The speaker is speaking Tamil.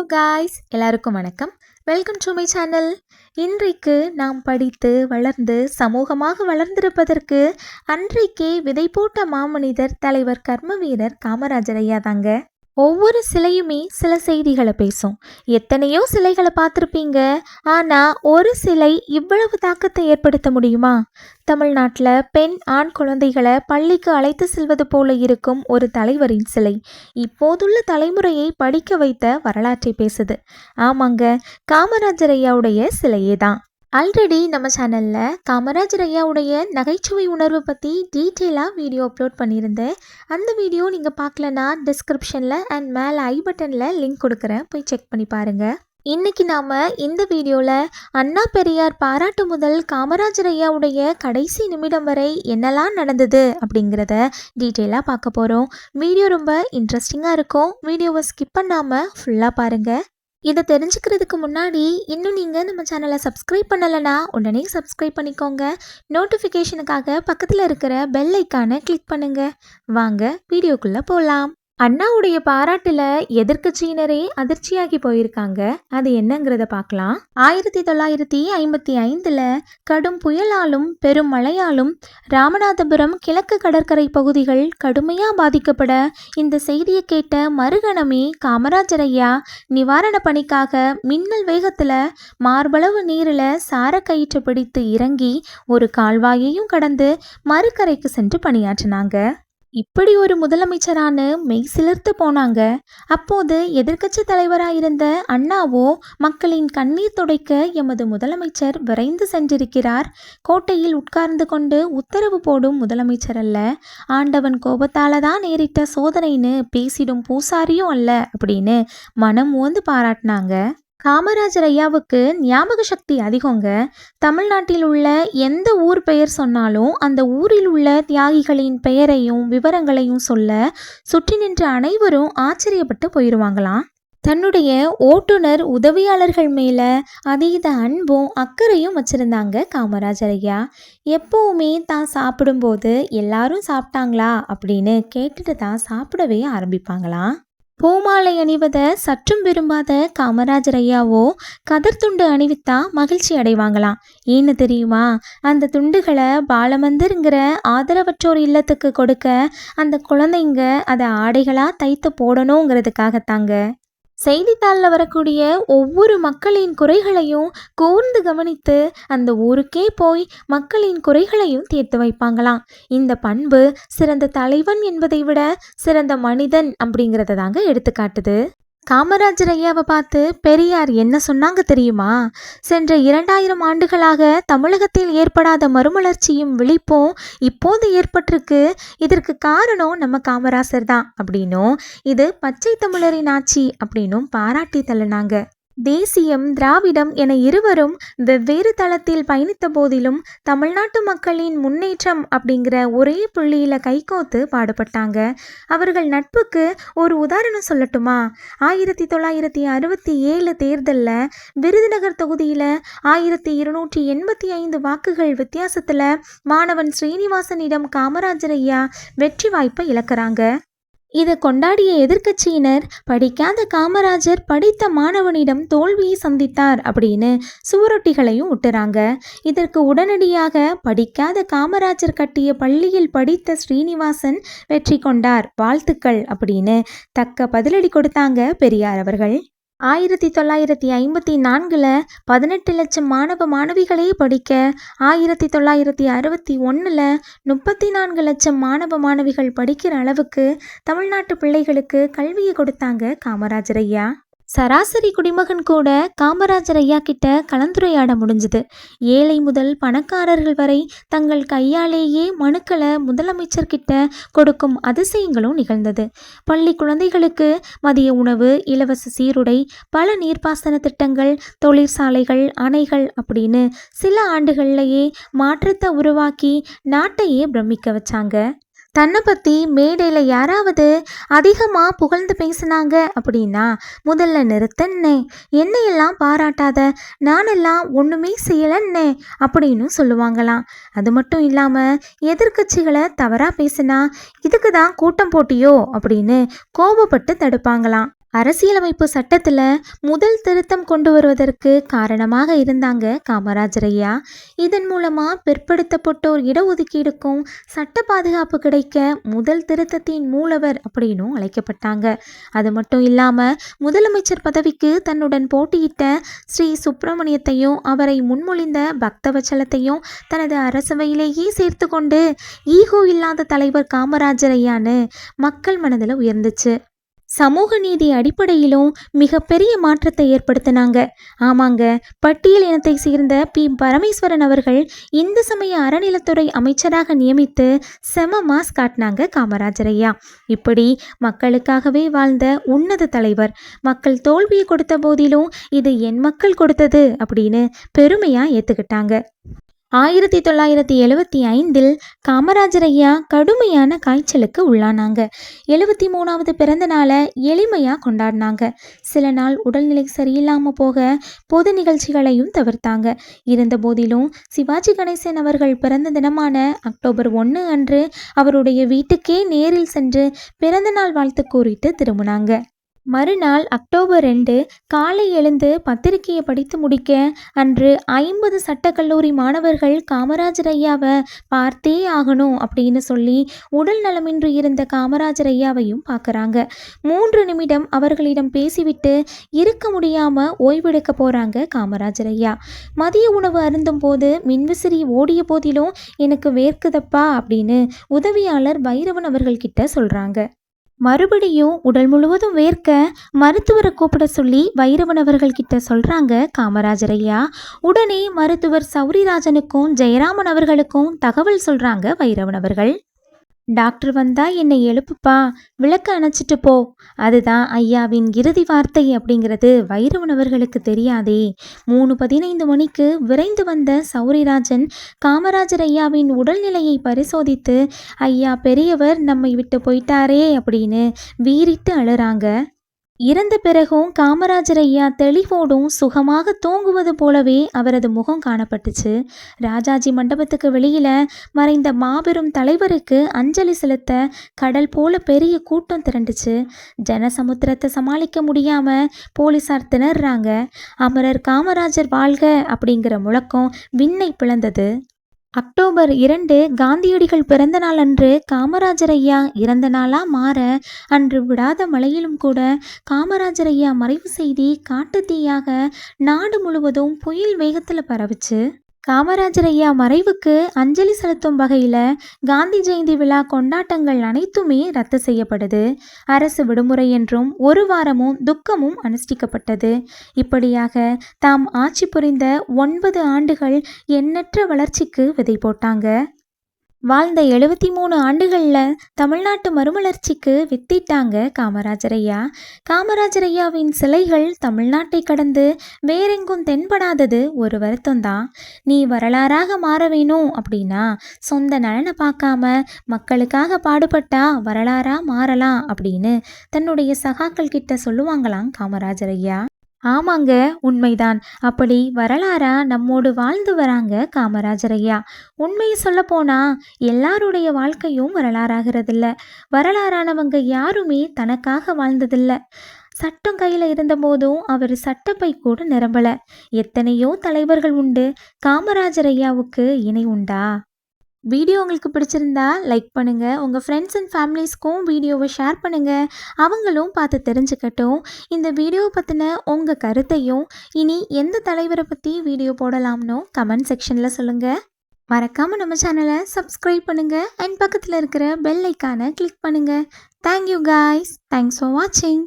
ஹலோ காய்ஸ் எல்லாருக்கும் வணக்கம். வெல்கம் டு மை சேனல் இன்றைக்கு நாம் படித்து வளர்ந்து சமூகமாக வளர்ந்திருப்பதற்கு அன்றைக்கே விதை போட்ட மாமனிதர் தலைவர் கர்ம வீரர் காமராஜர் ஐயா தாங்க. ஒவ்வொரு சிலையுமே சில செய்திகளை பேசும். எத்தனையோ சிலைகளை பார்த்துருப்பீங்க. ஆனால் ஒரு சிலை இவ்வளவு தாக்கத்தை ஏற்படுத்த முடியுமா? தமிழ்நாட்டில் பெண் ஆண் குழந்தைகளை பள்ளிக்கு அழைத்து செல்வது போல இருக்கும் ஒரு தலைவரின் சிலை. இப்போதுள்ள தலைமுறையை படிக்க வைத்த வரலாற்றை பேசுது. ஆமாங்க காமராஜர் ஐயாவுடைய சிலையே தான். ஆல்ரெடி நம்ம சேனலில் காமராஜர் ஐயாவுடைய நகைச்சுவை உணர்வு பற்றி டீட்டெயிலாக வீடியோ அப்லோட் பண்ணியிருந்தேன். அந்த வீடியோ நீங்கள் பார்க்கலனா டிஸ்கிரிப்ஷனில் அண்ட் மேலே ஐ பட்டனில் லிங்க் கொடுக்குறேன். போய் செக் பண்ணி பாருங்கள் இன்னைக்கு நாம் இந்த வீடியோவில் அண்ணா பெரியார் பாராட்டு முதல் காமராஜர் ஐயாவுடைய கடைசி நிமிடம் வரை என்னெல்லாம் நடந்தது அப்படிங்கிறத டீட்டெயிலாக பார்க்க போகிறோம் வீடியோ ரொம்ப இன்ட்ரெஸ்டிங்காக இருக்கும். வீடியோவை ஸ்கிப் பண்ணாமல் ஃபுல்லாக பாருங்கள் இதை தெரிஞ்சுக்கிறதுக்கு முன்னாடி இன்னும் நீங்கள் நம்ம சேனலை சப்ஸ்கிரைப் பண்ணலைன்னா உடனே சப்ஸ்கிரைப் பண்ணிக்கோங்க. நோட்டிஃபிகேஷனுக்காக பக்கத்தில் இருக்கிற பெல் ஐக்கானை கிளிக் பண்ணுங்கள் வாங்க வீடியோக்குள்ளே போகலாம் அண்ணாவுடைய பாராட்டில் எதிர்க்கட்சியினரே அதிர்ச்சியாகி போயிருக்காங்க. அது என்னங்கிறத பார்க்கலாம். ஆயிரத்தி தொள்ளாயிரத்தி ஐம்பத்தி ஐந்தில் கடும் புயலாலும் பெரும் மழையாலும் ராமநாதபுரம் கிழக்கு கடற்கரை பகுதிகள் கடுமையாக பாதிக்கப்பட இந்த செய்தியை கேட்ட மறுகணமே காமராஜர் ஐயா நிவாரண பணிக்காக மின்னல் வேகத்தில் மார்பளவு நீரில் சாரக்கயிற்று பிடித்து இறங்கி ஒரு கால்வாயையும் கடந்து மறுக்கரைக்கு சென்று பணியாற்றினாங்க. இப்படி ஒரு முதலமைச்சரான மெய் சிலிர்த்து போனாங்க. அப்போது எதிர்க்கட்சி தலைவராயிருந்த அண்ணாவோ மக்களின் கண்ணீர் துடைக்க எமது முதலமைச்சர் விரைந்து சென்றிருக்கிறார். கோட்டையில் உட்கார்ந்து கொண்டு உத்தரவு போடும் முதலமைச்சர் அல்ல. ஆண்டவன் கோபத்தால தான் நேரிட்ட சோதனைன்னு பேசிடும் பூசாரியும் அல்ல அப்படின்னு மனம் ஓந்து பாராட்டினாங்க. காமராஜர் ஐயாவுக்கு ஞாபக சக்தி அதிகங்க. தமிழ்நாட்டில் உள்ள எந்த ஊர் பெயர் சொன்னாலும் அந்த ஊரில் உள்ள தியாகிகளின் பெயரையும் விவரங்களையும் சொல்ல சுற்றி நின்ற அனைவரும் ஆச்சரியப்பட்டு போயிடுவாங்களாம் தன்னுடைய ஓட்டுநர் உதவியாளர்கள் மேலே அதீத அன்பும் அக்கறையும் வச்சுருந்தாங்க காமராஜர் ஐயா. எப்போவுமே தான் சாப்பிடும்போது எல்லாரும் சாப்பிட்டாங்களா அப்படின்னு கேட்டுட்டு தான் சாப்பிடவே ஆரம்பிப்பாங்களாம். பூமாலை அணிவதை சற்றும் விரும்பாத காமராஜர் ஐயாவோ கதர் துண்டு அணிவித்தா மகிழ்ச்சி அடைவாங்களாம். ஏன்னு தெரியுமா? அந்த துண்டுகளை பாலமந்தருங்கிற ஆதரவற்றோர் இல்லத்துக்கு கொடுக்க அந்த குழந்தைங்க அதை ஆடைகளாக தைத்து போடணுங்கிறதுக்காகத்தாங்க. செய்தித்தாளில் வரக்கூடிய ஒவ்வொரு மக்களின் குறைகளையும் கூர்ந்து கவனித்து அந்த ஊருக்கே போய் மக்களின் குறைகளையும் தீர்த்து வைப்பாங்களாம். இந்த பண்பு சிறந்த தலைவன் என்பதை விட சிறந்த மனிதன் அப்படிங்கிறத தாங்க எடுத்துக்காட்டுது. காமராஜர் ஐயாவை பார்த்து பெரியார் என்ன சொன்னாங்க தெரியுமா? சென்ற இரண்டாயிரம் ஆண்டுகளாக தமிழகத்தில் ஏற்படாத மறுமலர்ச்சியும் விழிப்பும் இப்போது ஏற்பட்டிருக்கு. இதற்கு காரணம் நம்ம காமராசர் தான் அப்படின்னும் இது பச்சை தமிழரின் ஆட்சி அப்படின்னும் பாராட்டி தள்ளினாங்க. தேசியம் திராவிடம் என இருவரும் வெவ்வேறு தளத்தில் பயணித்த போதிலும் தமிழ்நாட்டு மக்களின் முன்னேற்றம் அப்படிங்கிற ஒரே புள்ளியில் கைகோத்து பாடுபட்டாங்க. அவர்கள் நட்புக்கு ஒரு உதாரணம் சொல்லட்டுமா? ஆயிரத்தி தொள்ளாயிரத்தி அறுபத்தி ஏழு தேர்தலில் விருதுநகர் தொகுதியில் ஆயிரத்தி இருநூற்றி எண்பத்தி ஐந்து வாக்குகள் வித்தியாசத்தில் மாணவன் ஸ்ரீனிவாசனிடம் காமராஜர் ஐயா வெற்றி வாய்ப்பை இழக்கிறாங்க. இதை கொண்டாடிய எதிர்க்கட்சியினர் படிக்காத காமராஜர் படித்த மாணவனிடம் தோல்வியை சந்தித்தார் அப்படின்னு சுவரொட்டிகளையும் விட்டுறாங்க இதற்கு உடனடியாக படிக்காத காமராஜர் கட்டிய பள்ளியில் படித்த ஸ்ரீனிவாசன் வெற்றி கொண்டார். வாழ்த்துக்கள் அப்படின்னு தக்க பதிலடி கொடுத்தாங்க பெரியார் அவர்கள். ஆயிரத்தி தொள்ளாயிரத்தி ஐம்பத்தி நான்கில் பதினெட்டு லட்சம் மாணவ மாணவிகளே படிக்க ஆயிரத்தி தொள்ளாயிரத்தி அறுபத்தி ஒன்றில் முப்பத்தி நான்கு லட்சம் மாணவ மாணவிகள் படிக்கிற அளவுக்கு தமிழ்நாட்டு பிள்ளைகளுக்கு கல்வியை கொடுத்தாங்க காமராஜர் ஐயா. சராசரி குடிமகன் கூட காமராஜர் ஐயா கிட்ட கலந்துரையாட முடிஞ்சுது. ஏழை முதல் பணக்காரர்கள் வரை தங்கள் கையாலேயே மனுக்களை முதலமைச்சர் கிட்ட கொடுக்கும் அதிசயங்களும் நிகழ்ந்தது. பள்ளி குழந்தைகளுக்கு மதிய உணவு இலவச சீருடை பல நீர்ப்பாசன திட்டங்கள் தொழிற்சாலைகள் அணைகள் அப்படின்னு சில ஆண்டுகள்லேயே மாற்றத்தை உருவாக்கி நாட்டையே பிரமிக்க வச்சாங்க. தன்னை பற்றி மேடையில் யாராவது அதிகமாக புகழ்ந்து பேசுனாங்க அப்படின்னா முதல்ல நிறுத்தன்னே என்னையெல்லாம் பாராட்டாத நானெல்லாம் ஒன்றுமே செய்யலன்னே அப்படின்னு சொல்லுவாங்களாம். அது மட்டும் இல்லாமல் எதிர்கட்சிகளை தவறாக பேசினா இதுக்கு தான் கூட்டம் போட்டியோ அப்படின்னு கோபப்பட்டு தடுப்பாங்களாம். அரசியலமைப்பு சட்டத்தில் முதல் திருத்தம் கொண்டு வருவதற்கு காரணமாக இருந்தாங்க காமராஜர் ஐயா. இதன் மூலமாக பிற்படுத்தப்பட்டோர் இடஒதுக்கீடுக்கும் சட்ட பாதுகாப்பு கிடைக்க முதல் திருத்தத்தின் மூலவர் அப்படின்னும் அழைக்கப்பட்டாங்க. அது மட்டும் இல்லாமல் முதலமைச்சர் பதவிக்கு தன்னுடன் போட்டியிட்ட ஸ்ரீ சுப்பிரமணியத்தையும் அவரை முன்மொழிந்த பக்தவச்சலத்தையும் தனது அரசவையிலேயே சேர்த்து கொண்டு ஈகோ இல்லாத தலைவர் காமராஜர் ஐயான்னு மக்கள் மனதில் உயர்ந்துச்சு. சமூக நீதி அடிப்படையிலும் மிகப்பெரிய மாற்றத்தை ஏற்படுத்தினாங்க. ஆமாங்க பட்டியல் இனத்தை சேர்ந்த பி. பரமேஸ்வரன் அவர்கள் இந்து சமய அறநிலத்துறை அமைச்சராக நியமித்து செம மாஸ் காட்டினாங்க காமராஜர் ஐயா. இப்படி மக்களுக்காகவே வாழ்ந்த உன்னத தலைவர் மக்கள் தோல்வியை கொடுத்த போதிலும் இது என் மக்கள் கொடுத்தது அப்படின்னு பெருமையாக ஏற்றுக்கிட்டாங்க ஆயிரத்தி தொள்ளாயிரத்தி எழுவத்தி ஐந்தில் காமராஜர் ஐயா கடுமையான காய்ச்சலுக்கு உள்ளானாங்க. எழுவத்தி மூணாவது பிறந்த நாளை எளிமையாக கொண்டாடினாங்க. சில நாள் உடல்நிலை சரியில்லாமல் போக பொது நிகழ்ச்சிகளையும் தவிர்த்தாங்க. இருந்த போதிலும் சிவாஜி கணேசன் அவர்கள் பிறந்த தினமான அக்டோபர் ஒன்று அன்று அவருடைய வீட்டுக்கே நேரில் சென்று பிறந்தநாள் வாழ்த்து கூறிட்டு திரும்பினாங்க. மறுநாள் அக்டோபர் ரெண்டு காலை எழுந்து பத்திரிகையை படித்து முடிக்க அன்று ஐம்பது சட்டக்கல்லூரி மாணவர்கள் காமராஜர் ஐயாவை பார்த்தே ஆகணும் அப்படின்னு சொல்லி உடல் நலமின்றி இருந்த காமராஜர் ஐயாவையும் பார்க்குறாங்க. மூன்று நிமிடம் அவர்களிடம் பேசிவிட்டு இருக்க முடியாமல் ஓய்வெடுக்க போகிறாங்க காமராஜர் ஐயா. மதிய உணவு அருந்தும் போது மின்விசிறி ஓடிய போதிலும் எனக்கு வேர்க்குதப்பா அப்படின்னு உதவியாளர் பைரவன் அவர்கள்கிட்ட சொல்கிறாங்க மறுபடியும் உடல் முழுவதும் வேர்க்க மருத்துவரை கூப்பிட சொல்லி வைரவன் அவர்கள்கிட்ட சொல்கிறாங்க காமராஜர் ஐயா உடனே மருத்துவர் சௌரிராஜனுக்கும் ஜெயராமன் அவர்களுக்கும் தகவல் சொல்கிறாங்க வைரவன் அவர்கள் டாக்டர் வந்தா என்னை எழுப்புப்பா. விளக்க அணைச்சிட்டு போ. அதுதான் ஐயாவின் இறுதி வார்த்தை அப்படிங்கிறது. வைரவன் உணவர்களுக்கு தெரியாதே. மூணு பதினைந்து மணிக்கு விரைந்து வந்த சௌரிராஜன் காமராஜர் ஐயாவின் உடல்நிலையை பரிசோதித்து ஐயா பெரியவர் நம்மை விட்டு போயிட்டாரே அப்படின்னு வீறிட்டு அழுறாங்க. இறந்த பிறகும் காமராஜர் ஐயா தெளிவோடும் சுகமாக தூங்குவது போலவே அவரது முகம் காணப்பட்டுச்சு. ராஜாஜி மண்டபத்துக்கு வெளியில் மறைந்த மாபெரும் தலைவருக்கு அஞ்சலி செலுத்த கடல் போல பெரிய கூட்டம் திரண்டுச்சு. ஜனசமுத்திரத்தை சமாளிக்க முடியாமல் போலீசார் திணறாங்க. அமரர் காமராஜர் வாழ்க அப்படிங்கிற முழக்கம் விண்ணை பிளந்தது. அக்டோபர் இரண்டு காந்தியடிகள் பிறந்த நாள் அன்று காமராஜர் ஐயா இறந்த நாளா மாற அன்று விடாத மழையிலும் கூட காமராஜர் ஐயா மறைவு செய்தி காட்டுத்தீயாக நாடு முழுவதும் புயல் வேகத்தில் பரவுச்சு. காமராஜர் ஐயா மறைவுக்கு அஞ்சலி செலுத்தும் வகையில் காந்தி ஜெயந்தி விழா கொண்டாட்டங்கள் அனைத்துமே ரத்து செய்யப்படுது. அரசு விடுமுறை என்றும் ஒரு வாரமும் துக்கமும் அனுஷ்டிக்கப்பட்டது. இப்படியாக தாம் ஆட்சி புரிந்த ஒன்பது ஆண்டுகள் எண்ணற்ற வளர்ச்சிக்கு விதை போட்டாங்க. வாழ்ந்த எழுபத்தி மூணு ஆண்டுகளில் தமிழ்நாட்டு மறுமலர்ச்சிக்கு வித்திட்டாங்க காமராஜர் ஐயா காமராஜர் ஐயாவின் சிலைகள் தமிழ்நாட்டை கடந்து வேறெங்கும் தென்படாதது ஒரு வருத்தம்தான். நீ வரலாறாக மாற வேணும் அப்படின்னா சொந்த நலனை பார்க்காம மக்களுக்காக பாடுபட்டா வரலாறாக மாறலாம் அப்படின்னு தன்னுடைய சகாக்கள் கிட்ட சொல்லுவாங்களாம் காமராஜர் ஐயா ஆமாங்க உண்மைதான். அப்படி வரலாறா நம்மோடு வாழ்ந்து வராங்க காமராஜர் ஐயா உண்மையை சொல்ல போனா எல்லாருடைய வாழ்க்கையும் வரலாறாகிறதில்ல. வரலாறானவங்க யாருமே தனக்காக வாழ்ந்ததில்லை. சட்டம் கையில் இருந்தபோதும் அவர் சட்டப்பை கூட நிரம்பல. எத்தனையோ தலைவர்கள் உண்டு. காமராஜர் ஐயாவுக்கு இணை உண்டா? வீடியோ உங்களுக்கு பிடிச்சிருந்தா லைக் பண்ணுங்கள் உங்கள் ஃப்ரெண்ட்ஸ் அண்ட் ஃபேமிலிஸ்க்கும் வீடியோவை ஷேர் பண்ணுங்கள் அவங்களும் பார்த்து தெரிஞ்சுக்கட்டும். இந்த வீடியோ பற்றின உங்கள் கருத்தையும் இனி எந்த தலைவரை பற்றி வீடியோ போடலாம்னோ கமெண்ட் செக்ஷனில் சொல்லுங்கள் மறக்காமல் நம்ம சேனலை சப்ஸ்கிரைப் பண்ணுங்கள் அண்ட் பக்கத்தில் இருக்கிற பெல் ஐக்கானை கிளிக் பண்ணுங்கள் தேங்க்யூ காய்ஸ் தேங்க்ஸ் ஃபார் வாட்சிங்